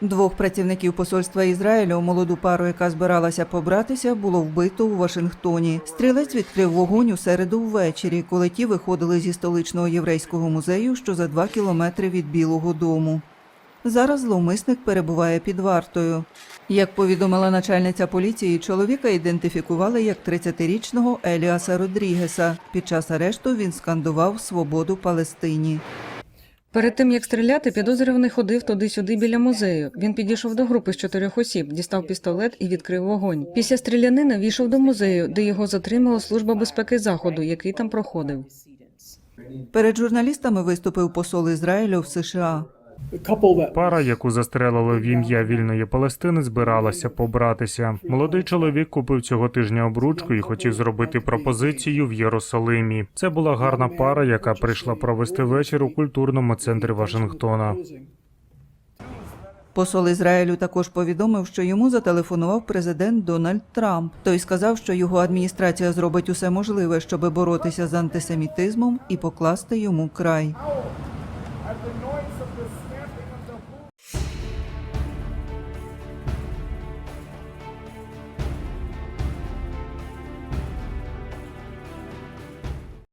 Двох працівників посольства Ізраїлю, молоду пару, яка збиралася побратися, було вбито у Вашингтоні. Стрілець відкрив вогонь у середу ввечері, коли ті виходили зі столичного єврейського музею, що за два кілометри від Білого дому. Зараз зловмисник перебуває під вартою. Як повідомила начальниця поліції, чоловіка ідентифікували як 30-річного Еліаса Родрігеса. Під час арешту він скандував свободу Палестині. Перед тим як стріляти, підозрюваний ходив туди-сюди біля музею. Він підійшов до групи з чотирьох осіб, дістав пістолет і відкрив вогонь. Після стрілянини війшов до музею, де його затримала служба безпеки заходу, який там проходив. Перед журналістами виступив посол Ізраїлю в США. Пара, яку застрелили в ім'я вільної Палестини, збиралася побратися. Молодий чоловік купив цього тижня обручку і хотів зробити пропозицію в Єрусалимі. Це була гарна пара, яка прийшла провести вечір у культурному центрі Вашингтона. Посол Ізраїлю також повідомив, що йому зателефонував президент Дональд Трамп. Той сказав, що його адміністрація зробить усе можливе, щоб боротися з антисемітизмом і покласти йому край.